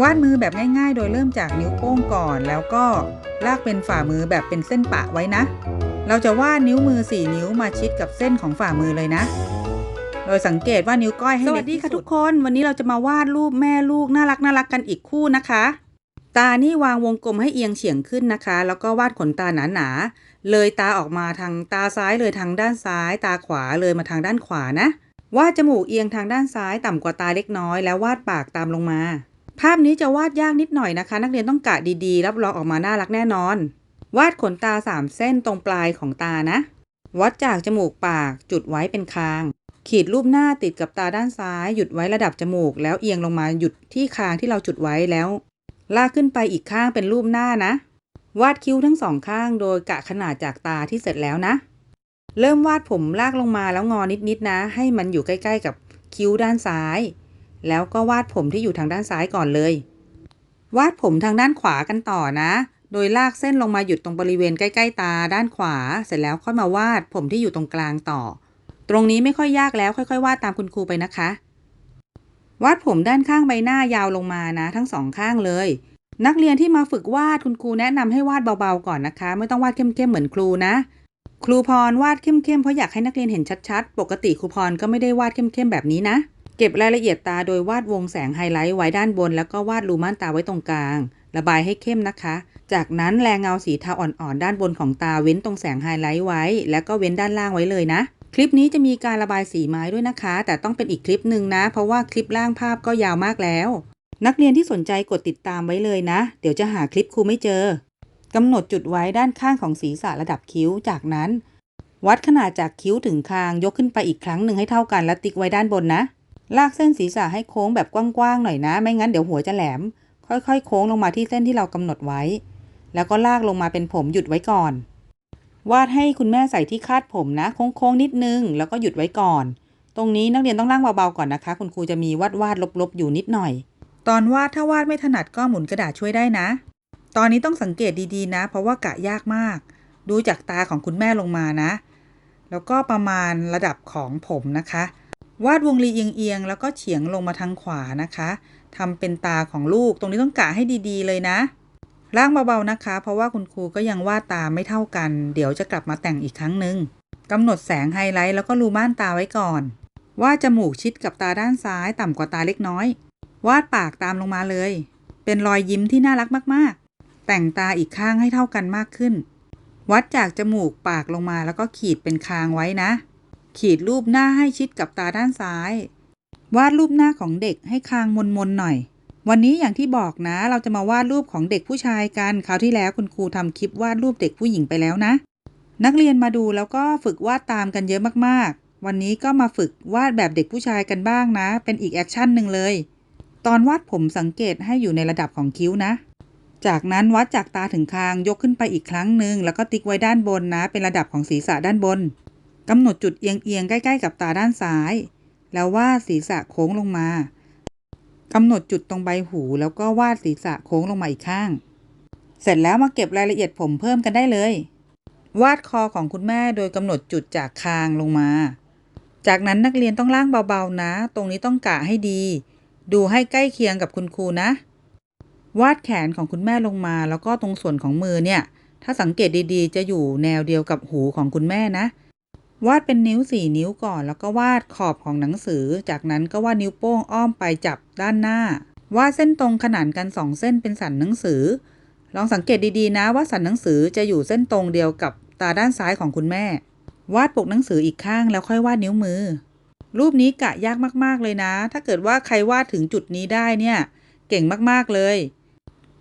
วาดมือแบบง่ายๆ โดยเริ่มจากนิ้วโป้งก่อน แล้วก็ลากเป็นฝ่ามือแบบเป็นเส้นปะไว้นะ เราจะวาดนิ้วมือ 4 นิ้วมาชิดกับเส้นของฝ่ามือเลยนะ โดยสังเกตว่านิ้วก้อยให้สเล็วักสดีที่ค่ะสุทุกคน วันนี้เราจะมาวาดรูปแม่ลูกน่ารักน่ารักกันอีกคู่นะคะ ตานี่วางวงกลมให้เอียงเฉียงขึ้นนะคะ แล้วก็วาดขนตาหนาๆเลยตาออกมาทางตาซ้ายเลยทางด้านซ้าย ตาขวาเลยมาทางด้านขวานะ วาดจมูกเอียงทางด้านซ้ายต่ำกว่าตาเล็กน้อยแล้ววาดปากตามลงมา ภาพนี้จะวาดยากนิดหน่อยนะคะ นักเรียนต้องกะดีๆ รับรองออกมาน่ารักแน่นอน วาดขนตาสามเส้นตรงปลายของตานะ วัดจากจมูกปากจุดไว้เป็นคาง ขีดรูปหน้าติดกับตาด้านซ้าย หยุดไว้ระดับจมูก แล้วเอียงลงมาหยุดที่คางที่เราจุดไว้แล้ว ลากขึ้นไปอีกข้างเป็นรูปหน้านะ วาดคิ้วทั้งสองข้างโดยกะขนาดจากตาที่เสร็จแล้วนะ เริ่มวาดผมลากลงมาแล้วงอนิดๆนะ ให้มันอยู่ใกล้ๆกับคิ้วด้านซ้าย แล้วก็วาดผมที่อยู่ทางด้านซ้ายก่อนเลย วาดผมทางด้านขวากันต่อนะ โดยลากเส้นลงมาหยุดตรงบริเวณใกล้ ๆ ตาด้านขวา เสร็จแล้วค่อยมาวาดผมที่อยู่ตรงกลางต่อ ตรงนี้ไม่ค่อยยากแล้วค่อย ๆ วาดตามคุณครูไปนะคะ วาดผมด้านข้างใบหน้ายาวลงมานะ ทั้งสองข้างเลย นักเรียนที่มาฝึกวาดคุณครูแนะนำให้วาดเบาๆก่อนนะคะ ไม่ต้องวาดเข้มๆเหมือนครูนะ ครูพรวาดเข้มๆเพราะอยากให้นักเรียนเห็นชัดๆ ปกติครูพรก็ไม่ได้วาดเข้มๆแบบนี้นะ เก็บรายละเอียดตาโดยวาดวงแสงไฮไลท์ไว้ด้านบน แล้วก็วาดรูม่านตาไว้ตรงกลาง ระบายให้เข้มนะคะ จากนั้นแรงเงาสีเทาอ่อนๆ ด้านบนของตาเว้นตรงแสงไฮไลท์ไว้ แล้วก็เว้นด้านล่างไว้เลยนะ คลิปนี้จะมีการระบายสีไม้ด้วยนะคะ แต่ต้องเป็นอีกคลิปหนึ่งนะ เพราะว่าคลิปล่างภาพก็ยาวมากแล้ว นักเรียนที่สนใจกดติดตามไว้เลยนะ เดี๋ยวจะหาคลิปครูไม่เจอ กำหนดจุดไว้ด้านข้างของศีรษะระดับคิ้ว จากนั้น วัดขนาดจากคิ้วถึงคางยกขึ้นไปอีกครั้งหนึ่งให้เท่ากันแล้วติ๊กไว้ด้านบนนะ ลากเส้นศีรษะให้โค้งแบบกว้างๆหน่อยนะ ไม่งั้นเดี๋ยวหัวจะแหลม ค่อยๆ โค้งลงมาที่เส้นที่เรากำหนดไว้ แล้วก็ลากลงมาเป็นผมหยุดไว้ก่อน วาดให้คุณแม่ใส่ที่คาดผมนะ โค้งๆนิดนึง แล้วก็หยุดไว้ก่อน ตรงนี้นักเรียนต้องล่างเบาๆก่อนนะคะ คุณครูจะมีวาดวาดลบๆอยู่นิดหน่อย ตอนวาดถ้าวาดไม่ถนัดก็หมุนกระดาษช่วยได้นะ ตอนนี้ต้องสังเกตดีๆนะ เพราะว่ากะยากมาก ดูจากตาของคุณแม่ลงมานะ แล้วก็ประมาณระดับของผมนะคะ วาดวงรีเอียงๆแล้วก็เฉียงลงมาทางขวานะคะทำเป็นตาของลูกตรงนี้ต้องกะให้ดีๆเลยนะล่างเบาๆนะคะ เพราะว่าคุณครูก็ยังวาดตาไม่เท่ากัน เดี๋ยวจะกลับมาแต่งอีกครั้งหนึ่งกำหนดแสงไฮไลท์แล้วก็รูม่านตาไว้ก่อน วาดจมูกชิดกับตาด้านซ้ายต่ำกว่าตาเล็กน้อย วาดปากตามลงมาเลย เป็นรอยยิ้มที่น่ารักมาก แต่งตาอีกข้างให้เท่ากันมากขึ้น วัดจากจมูกปากลงมาแล้วก็ขีดเป็นคางไว้นะ ขีดรูปหน้าให้ชิดกับตาด้านซ้าย วาดรูปหน้าของเด็กให้คางมนๆหน่อย วันนี้อย่างที่บอกนะ เราจะมาวาดรูปของเด็กผู้ชายกัน คราวที่แล้วคุณครูทำคลิปวาดรูปเด็กผู้หญิงไปแล้วนะ นักเรียนมาดูแล้วก็ฝึกวาดตามกันเยอะมากๆ วันนี้ก็มาฝึกวาดแบบเด็กผู้ชายกันบ้างนะ เป็นอีกแอคชั่นหนึ่งเลย ตอนวาดผมสังเกตให้อยู่ในระดับของคิ้วนะ จากนั้นวัดจากตาถึงคางยกขึ้นไปอีกครั้งหนึ่งแล้วก็ติ๊กไว้ด้านบนนะ เป็นระดับของศีรษะด้านบนกำหนดจุดเอียงๆใกล้ๆกับตาด้านซ้าย แล้ววาดศีรษะโค้งลงมากำหนดจุดตรงใบหูแล้วก็วาดศีรษะโค้งลงมาอีกข้าง เสร็จแล้วมาเก็บรายละเอียดผมเพิ่มกันได้เลย วาดคอของคุณแม่โดยกำหนดจุดจากคางลงมา จากนั้นนักเรียนต้องล่างเบาๆนะ ตรงนี้ต้องกะให้ดี ดูให้ใกล้เคียงกับคุณครูนะ วาดแขนของคุณแม่ลงมา แล้วก็ตรงส่วนของมือเนี่ย ถ้าสังเกตดีๆ จะอยู่แนวเดียวกับหูของคุณแม่นะ วาดเป็นนิ้วสี่นิ้วก่อน แล้วก็วาดขอบของหนังสือ จากนั้นก็วาดนิ้วโป้งอ้อมไปจับด้านหน้า วาดเส้นตรงขนานกันสองเส้นเป็นสันหนังสือ ลองสังเกตดีๆ นะว่าสันหนังสือจะอยู่เส้นตรงเดียวกับตาด้านซ้ายของคุณแม่ วาดปกหนังสืออีกข้างแล้วค่อยวาดนิ้วมือ รูปนี้กะยากมากๆเลยนะ ถ้าเกิดว่าใครวาดถึงจุดนี้ได้เนี่ย เก่งมากๆเลย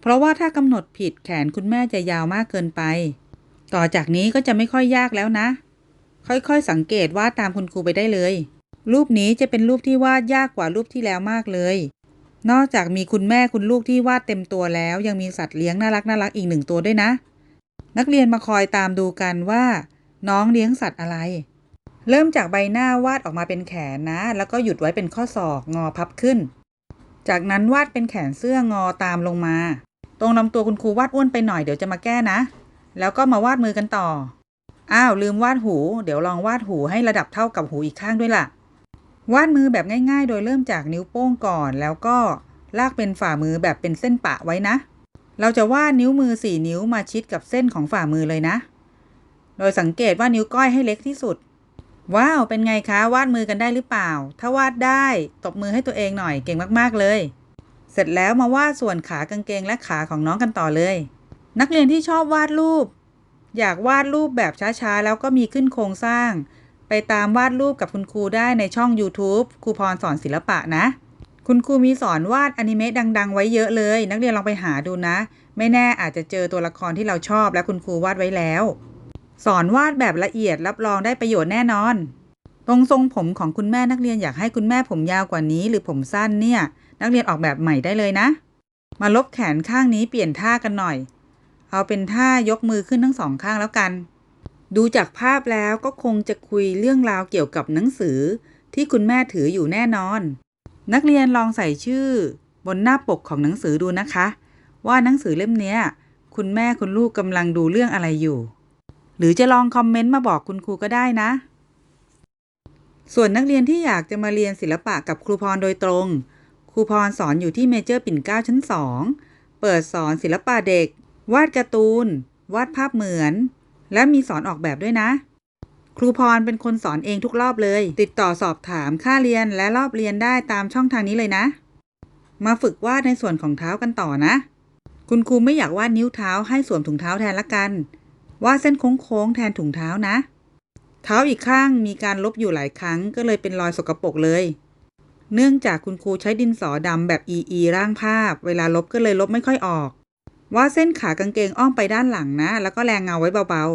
เพราะว่าถ้ากำหนดผิดแขนคุณแม่จะยาวมากเกินไป ต่อจากนี้ก็จะไม่ค่อยยากแล้วนะ ค่อยๆสังเกตวาดตามคุณครูไปได้เลย รูปนี้จะเป็นรูปที่วาดยากกว่ารูปที่แล้วมากเลย นอกจากมีคุณแม่คุณลูกที่วาดเต็มตัวแล้ว ยังมีสัตว์เลี้ยงน่ารักน่ารักอีกหนึ่งตัวด้วยนะ นักเรียนมาคอยตามดูกันว่า น้องเลี้ยงสัตว์อะไร เริ่มจากใบหน้าวาดออกมาเป็นแขนนะ แล้วก็หยุดไว้เป็นข้อศอกงอพับขึ้นจากนั้นวาดเป็นแขนเสื้องอตามลงมา ตรงลำตัวคุณครูวาดอ้วนไปหน่อยเดี๋ยวจะมาแก้นะ แล้วก็มาวาดมือกันต่อ อ้าวลืมวาดหู เดี๋ยวลองวาดหูให้ระดับเท่ากับหูอีกข้างด้วยล่ะ วาดมือแบบง่าย ๆ โดยเริ่มจากนิ้วโป้งก่อน แล้วก็ลากเป็นฝ่ามือแบบเป็นเส้นปะไว้นะ เราจะวาดนิ้วมือสี่นิ้วมาชิดกับเส้นของฝ่ามือเลยนะ โดยสังเกตว่านิ้วก้อยให้เล็กที่สุด ว้าว เป็นไงคะ วาดมือกันได้หรือเปล่า ถ้าวาดได้ ตบมือให้ตัวเองหน่อย เก่งมากๆเลย เสร็จแล้วมา วาด ส่วนขากางเกงและขาของน้องกันต่อเลย นักเรียนที่ชอบวาดรูป อยากวาดรูปแบบช้าๆ แล้วก็มีขึ้นโครงสร้าง ไปตามวาดรูปกับคุณครูได้ในช่อง YouTube ครูพรสอนศิลปะนะ คุณครูมีสอนวาดอนิเมะดัง ๆ ไว้เยอะเลย นักเรียนลองไปหาดูนะ ไม่แน่อาจจะเจอตัวละครที่เราชอบและคุณครูวาดไว้แล้ว สอนวาดแบบละเอียดรับรองได้ประโยชน์แน่นอน ตรงทรงผมของคุณแม่นักเรียนอยากให้คุณแม่ผมยาวกว่านี้ หรือผมสั้นเนี่ย นักเรียนออกแบบใหม่ได้เลยนะ มาลบแขนข้างนี้เปลี่ยนท่ากันหน่อย เอาเป็นท่ายกมือขึ้นทั้งสองข้างแล้วกัน ดูจากภาพแล้วก็คงจะคุยเรื่องราวเกี่ยวกับหนังสือ ที่คุณแม่ถืออยู่แน่นอน นักเรียนลองใส่ชื่อ บนหน้าปกของหนังสือดูนะคะ ว่าหนังสือเล่มนี้คุณแม่คุณลูกกำลังดูเรื่องอะไรอยู่ หรือจะลองคอมเมนต์มาบอกคุณครูก็ได้นะส่วนนักเรียนที่อยากจะมาเรียนศิลปะกับครูพรโดยตรง ครูพรสอนอยู่ที่เมเจอร์ปิ่นเก้าชั้น2เปิดสอนศิลปะเด็ก วาดการ์ตูน วาดภาพเหมือน และมีสอนออกแบบด้วยนะ ครูพรเป็นคนสอนเองทุกรอบเลย ติดต่อสอบถามค่าเรียนและรอบเรียนได้ตามช่องทางนี้เลยนะ มาฝึกวาดในส่วนของเท้ากันต่อนะ คุณครูไม่อยากวาดนิ้วเท้าให้สวมถุงเท้าแทนละกัน วาดเส้นโค้งๆแทนถุงเท้านะ เท้าอีกข้างมีการลบอยู่หลายครั้งก็เลยเป็นรอยสกปรกเลย เนื่องจากคุณครูใช้ดินสอดำแบบ EE ร่างภาพ เวลาลบก็เลยลบไม่ค่อยออกวาดเส้นขากางเกงอ้อมไปด้านหลังนะ แล้วก็แรงเงาไว้เบา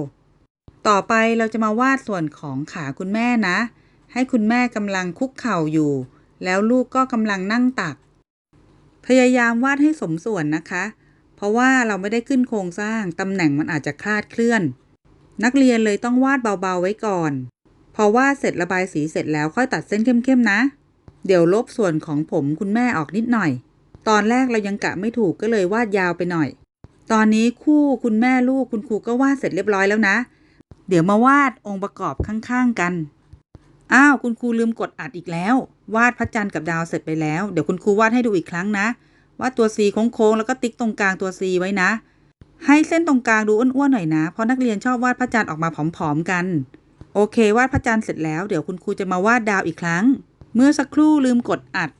ๆ ต่อไปเราจะมาวาดส่วนของขาคุณแม่นะ ให้คุณแม่กำลังคุกเข่าอยู่ แล้วลูกก็กำลังนั่งตัก พยายามวาดให้สมส่วนนะคะ เพราะว่าเราไม่ได้ขึ้นโครงสร้างตำแหน่งมันอาจจะคลาดเคลื่อน นักเรียนเลยต้องวาดเบาๆไว้ก่อน พอวาดเสร็จระบายสีเสร็จแล้วค่อยตัดเส้นเข้มๆนะ เดี๋ยวลบส่วนของผมคุณแม่ออกนิดหน่อย ตอนแรกเรายังกะไม่ถูกก็เลยวาดยาวไปหน่อย ตอนนี้คู่คุณแม่ลูกคุณครูก็วาดเสร็จเรียบร้อยแล้วนะ เดี๋ยวมาวาดองค์ประกอบข้างๆกัน อ้าวคุณครูลืมกดอัดอีกแล้ว วาดพระจันทร์กับดาวเสร็จไปแล้ว เดี๋ยวคุณครูวาดให้ดูอีกครั้งนะวาดตัว C โค้งๆแล้วก็ติ๊กตรงกลางตัว C ไว้นะ ให้เส้นตรงกลางดูอ้วนๆหน่อยนะ เพราะนักเรียนชอบวาดพระจันทร์ออกมาผอมๆกัน โอเค วาดพระจันทร์เสร็จแล้ว เดี๋ยวคุณครูจะมาวาดดาวอีกครั้ง เมื่อสักครู่ลืมกดอัด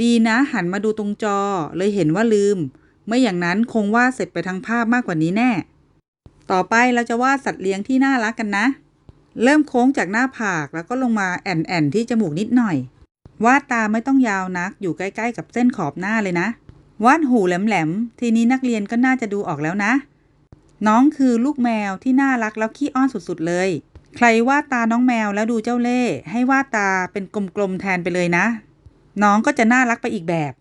ดีนะหันมาดูตรงจอ เลยเห็นว่าลืม ไม่อย่างนั้นคงวาดเสร็จไปทั้งภาพมากกว่านี้แน่ ต่อไปเราจะวาดสัตว์เลี้ยงที่น่ารักกันนะ เริ่มโค้งจากหน้าผากแล้วก็ลงมาแอนๆที่จมูกนิดหน่อย วาดตาไม่ต้องยาวนัก อยู่ใกล้ๆกับเส้นขอบหน้าเลยนะ วาดหูแหลมๆทีนี้นักเรียนก็น่าจะดูออกแล้วนะ น้องคือลูกแมวที่น่ารักแล้วขี้อ้อนสุดๆเลย ใครวาดตาน้องแมวแล้วดูเจ้าเล่ห์ให้วาดตาเป็นกลมๆแทนไปเลยนะ น้องก็จะน่ารักไปอีกแบบ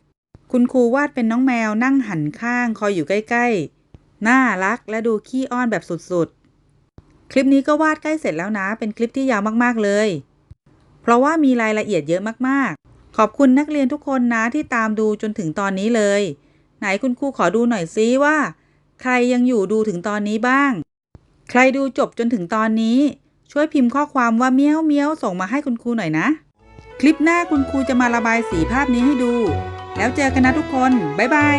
คุณครูวาดเป็นน้องแมวนั่งหันข้างคอยอยู่ใกล้ๆ น่ารักและดูขี้อ้อนแบบสุดๆ คลิปนี้ก็วาดใกล้เสร็จแล้วนะ เป็นคลิปที่ยาวมากๆเลย เพราะว่ามีรายละเอียดเยอะมากๆ ขอบคุณนักเรียนทุกคนนะที่ตามดูจนถึงตอนนี้เลย ไหนคุณครูขอดูหน่อยซิว่า ใครยังอยู่ดูถึงตอนนี้บ้าง ใครดูจบจนถึงตอนนี้ ช่วยพิมพ์ข้อความว่าเมี้ยวเมี้ยวส่งมาให้คุณครูหน่อยนะ คลิปหน้าคุณครูจะมาระบายสีภาพนี้ให้ดู แล้วเจอกันนะทุกคน บ๊ายบาย